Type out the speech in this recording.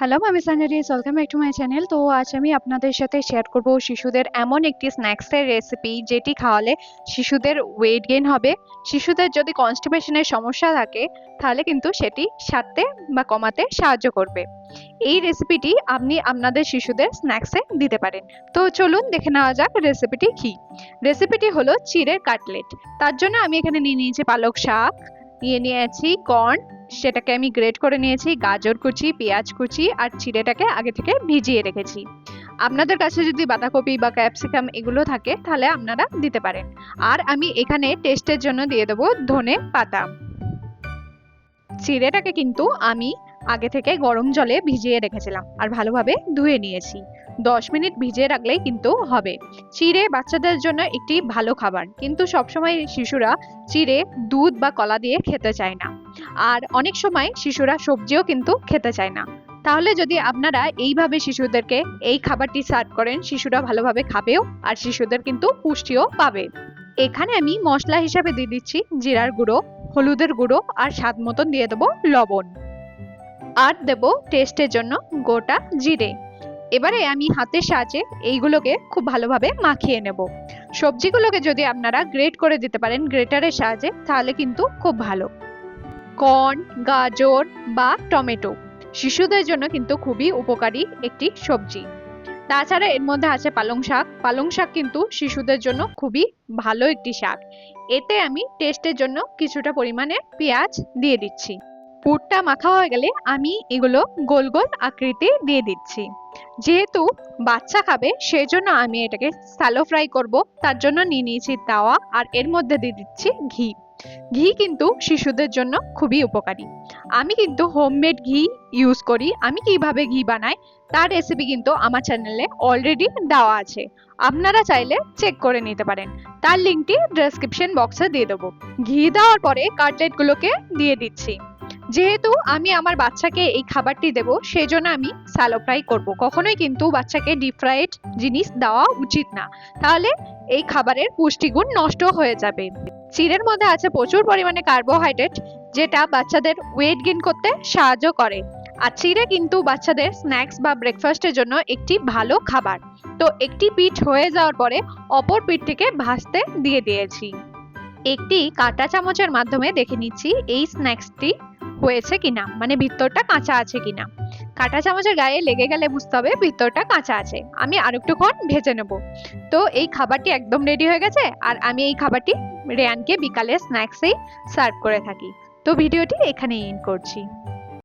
Hello আমি সানারিস welcome back to my channel তো আজ আমি আপনাদের সাথে শেয়ার করব শিশুদের এমন একটি স্ন্যাক্সের রেসিপি যেটি খাওয়ালে শিশুদের ওয়েট গেইন হবে। শিশুদের যদি কনস্টিপেশনের সমস্যা থাকে, তাহলে কিন্তু সেটি সারতে বা কমাতে সাহায্য করবে। এই রেসিপিটি আপনি আপনাদের শিশুদের স্ন্যাক্সে দিতে পারেন। তো চলুন দেখে নেওয়া যাক রেসিপিটি কী। রেসিপিটি হলো চিড়ের কাটলেট। তার জন্য আমি এখানে নিয়ে নিয়েছি পালক শাক, নিয়ে নিয়েছি কর্ন সেটাকে আমি গ্রেট করে নিয়েছি, গাজর কুচি, পেঁয়াজ কুচি আর চিড়েটাকে আগে থেকে ভিজিয়ে রেখেছি। আপনাদের কাছে যদি বাঁধাকপি বা ক্যাপসিকাম এগুলো থাকে, তাহলে আপনারা দিতে পারেন। আর আমি এখানে টেস্টের জন্য দিয়ে দেবো ধনে পাতা। চিড়েটাকে কিন্তু আমি আগে থেকে গরম জলে ভিজিয়ে রেখেছিলাম আর ভালোভাবে ধুয়ে নিয়েছি। দশ মিনিট ভিজিয়ে রাখলেই কিন্তু হবে। চিড়ে বাচ্চাদের জন্য একটি ভালো খাবার। কিন্তু সবসময় শিশুরা চিড়ে দুধ বা কলা দিয়ে খেতে চায় না। আর অনেক সময় শিশুরা সবজিও কিন্তু খেতে চায় না। তাহলে যদি আপনারা এইভাবে শিশুদেরকে এই খাবারটি সার্ভ করেন, শিশুরা ভালোভাবে খাবেও আর শিশুদের কিন্তু পুষ্টিও পাবে। এখানে আমি মশলা হিসাবে দিয়ে দিচ্ছি জিরার গুঁড়ো, হলুদের গুঁড়ো আর স্বাদ মতন দিয়ে দেবো লবণ। আর দেব টেস্টের জন্য গোটা জিরে। এবারে আমি হাতের সাহায্যে এইগুলোকে খুব ভালোভাবে মাখিয়ে নেব। সবজিগুলোকে যদি আপনারা গ্রেট করে দিতে পারেন গ্রেটারের সাহায্যে, তাহলে কিন্তু খুব ভালো। কর্ন, গাজর বা টমেটো শিশুদের জন্য কিন্তু খুবই উপকারী একটি সবজি। তাছাড়া এর মধ্যে আছে পালং শাক। পালং শাক কিন্তু শিশুদের জন্য খুবই ভালো একটি শাক। এতে আমি টেস্টের জন্য কিছুটা পরিমাণে পেঁয়াজ দিয়ে দিচ্ছি। পুরটা মাখা হয়ে গেলে আমি এগুলো গোল গোল আকৃতি দিয়ে দিচ্ছি। যেহেতু বাচ্চা খাবে সেই জন্য আমি এটাকে স্যালো ফ্রাই করব। তার জন্য নিয়ে নিয়েছি তাওয়া আর এর মধ্যে দিয়ে দিচ্ছি ঘি। ঘি কিন্তু শিশুদের জন্য খুবই উপকারী। আমি কিন্তু হোমমেড ঘি ইউজ করি। আমি কীভাবে ঘি বানাই, তার রেসিপি কিন্তু আমার চ্যানেলে অলরেডি দেওয়া আছে। আপনারা চাইলে চেক করে নিতে পারেন। তার লিঙ্কটি ডেসক্রিপশন বক্সে দিয়ে দেবো। ঘি দেওয়ার পরে কাটলেটগুলোকে দিয়ে দিচ্ছি। যেহেতু আমি আমার বাচ্চাকে এই খাবারটি দেব, সেজন্য আমি স্যালো ফ্রাই করব। কখনোই কিন্তু বাচ্চাকে ডিপ ফ্রাইড জিনিস দেওয়া উচিত না। তাহলে এই খাবারের পুষ্টিগুণ নষ্ট হয়ে যাবে। চিড়ের মধ্যে আছে প্রচুর পরিমাণে কার্বোহাইড্রেট যেটা বাচ্চাদের ওয়েট গেইন করতে সাহায্য করে। আর চিড়ে কিন্তু বাচ্চাদের স্ন্যাক্স বা ব্রেকফাস্টের জন্য একটি ভালো খাবার। তো একটি পিঠ হয়ে যাওয়ার পরে অপর পিঠটিকে ভাজতে দিয়ে দিয়েছি। একটি কাঁটা চামচের মাধ্যমে দেখে নিচ্ছি এই স্ন্যাক্সটি হয়েছে কিনা? মানে ভিতরটা কাঁচা আছে কিনা? কাঁটা চামচের গায়ে লেগে গেলে বুঝতে হবে ভিতরটা কাঁচা আছে। আমি আর একটুক্ষণ ভেজে নেব। তো এই খাবারটি একদম রেডি হয়ে গেছে আর আমি এই খাবারটি রেয়ানকে বিকালে স্ন্যাক্সেই সার্ভ করে থাকি। তো ভিডিওটি এখানেই এন্ড করছি।